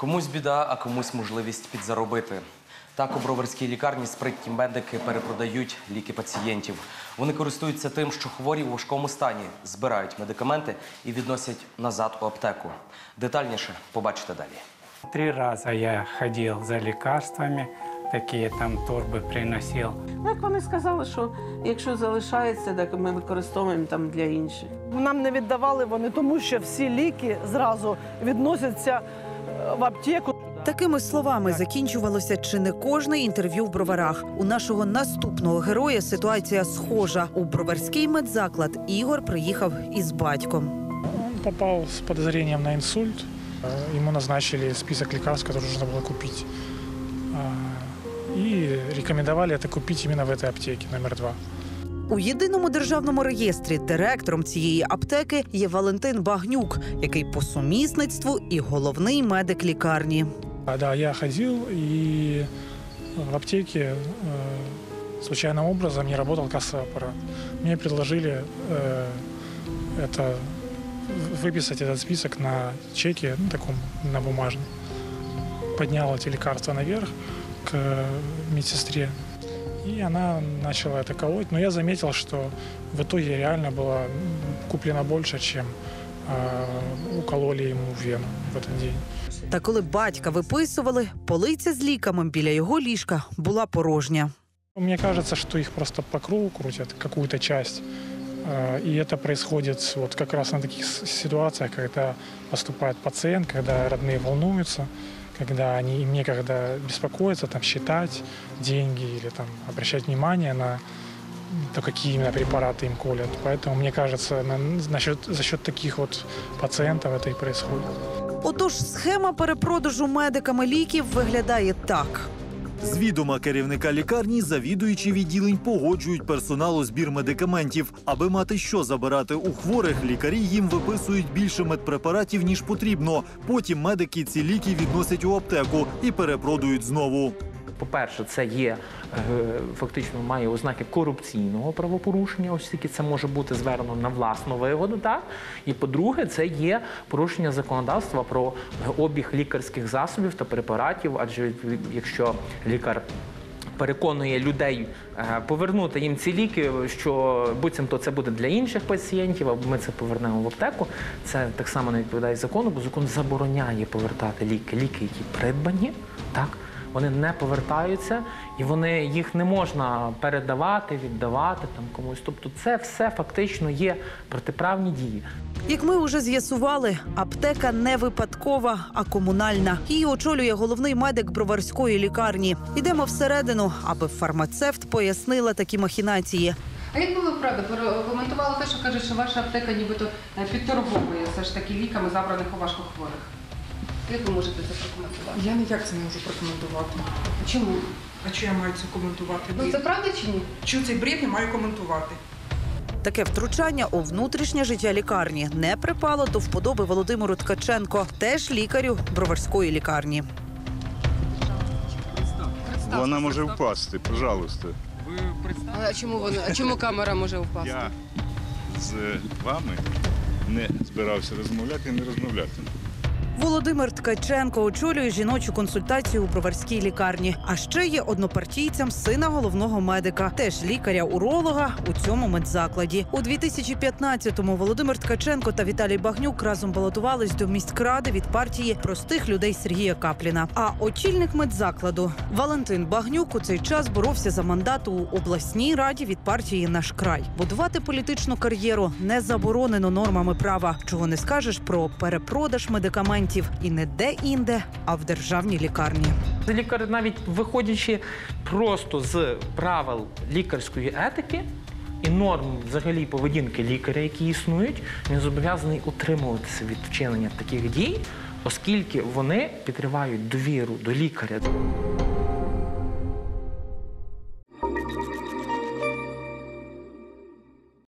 Комусь біда, а комусь можливість підзаробити. Так у броварській лікарні спритні медики перепродають ліки пацієнтів. Вони користуються тим, що хворі у важкому стані збирають медикаменти і відносять назад у аптеку. Детальніше побачите далі. Три раза я ходил за лекарствами, такие там торбы приносил. Ну, Як вони сказали, що якщо залишається, так ми використовуємо там для інших. Нам не віддавали вони, тому що всі ліки зразу відносяться в аптеку. Такими словами закінчувалося чи не кожне інтерв'ю в броварах. У нашого наступного героя ситуація схожа. У броварський медзаклад Ігор приїхав із батьком. Он попал с подозрением на инсульт. Э, Ему назначили список лекарств, которые нужно было купить. А, И рекомендовали это купить именно в этой аптеке номер два. У єдиному державному реєстрі директором цієї аптеки є Валентин Багнюк, який по сумісництву і головний медик лікарні. А, да, я ходил, и в аптеке э, случайным образом не работал кассовый аппарат. Мне предложили э, это в- выписать этот список на чеке, ну, таком, на бумажном. Поднял эти лекарства наверх к э, медсестре, и она начала это колоть. Но я заметил, что в итоге реально было м, куплено больше, чем э, укололи ему в вену в этот день. Та коли батька виписували, полиця з ліками біля його ліжка була порожня. Мне кажется, что их просто по кругу крутят, какую-то часть. Э, И это происходит вот как раз на таких с- ситуациях, когда поступает пациент, когда родные волнуются, когда они им некогда беспокоиться, там, считать деньги или там, обращать внимание на то, какие именно препараты им колят. Поэтому, мне кажется, на, насчет, за счет таких вот пациентов это и происходит. Отож, схема перепродажу медиками ліків виглядає так. З відома керівника лікарні завідуючі відділень погоджують персоналу збір медикаментів. Аби мати що забирати у хворих, лікарі їм виписують більше медпрепаратів, ніж потрібно. Потім медики ці ліки відносять у аптеку і перепродують знову. По-перше, це є е, фактично має ознаки корупційного правопорушення, оскільки це може бути звернено на власну вигоду. Так і по-друге, це є порушення законодавства про обіг лікарських засобів та препаратів. Адже якщо лікар переконує людей е, повернути їм ці ліки, що буцімто це буде для інших пацієнтів, або ми це повернемо в аптеку. Це так само не відповідає закону, бо закон забороняє повертати ліки. Ліки, які придбані, так вони не повертаються і вони їх не можна передавати, віддавати там комусь. Тобто, це все фактично є протиправні дії. Як ми вже з'ясували, аптека не випадкова, а комунальна. Її очолює головний медик броварської лікарні. Йдемо всередину, аби фармацевт пояснила такі махінації. А як би ви правда прокоментували те, що каже, що ваша аптека нібито е, підторговує все ж таки ліками, забраних у важкохворих? Як ви можете це прокоментувати? Я ніяк це не можу прокоментувати. Чому? А що я маю це коментувати? Ну це правда чи ні? Що цей бред я маю коментувати? Таке втручання у внутрішнє життя лікарні не припало до вподоби Володимиру Ткаченко, теж лікарю броварської лікарні. Вона може впасти, пожалуйста. А чому вона? А чому камера може впасти? Я з вами не збирався розмовляти і не розмовляти. Володимир Ткаченко очолює жіночу консультацію у броварській лікарні. А ще є однопартійцем сина головного медика, теж лікаря-уролога у цьому медзакладі. У 2015-му Володимир Ткаченко та Віталій Багнюк разом балотувались до міськради від партії простих людей Сергія Капліна. А очільник медзакладу Валентин Багнюк у цей час боровся за мандат у обласній раді від партії Наш край. Будувати політичну кар'єру не заборонено нормами права. Чого не скажеш про перепродаж медикаментів і не де-інде, а в державній лікарні. Лікар, навіть виходячи просто з правил лікарської етики і норм взагалі поведінки лікаря, які існують, він зобов'язаний утримуватися від вчинення таких дій, оскільки вони підривають довіру до лікаря.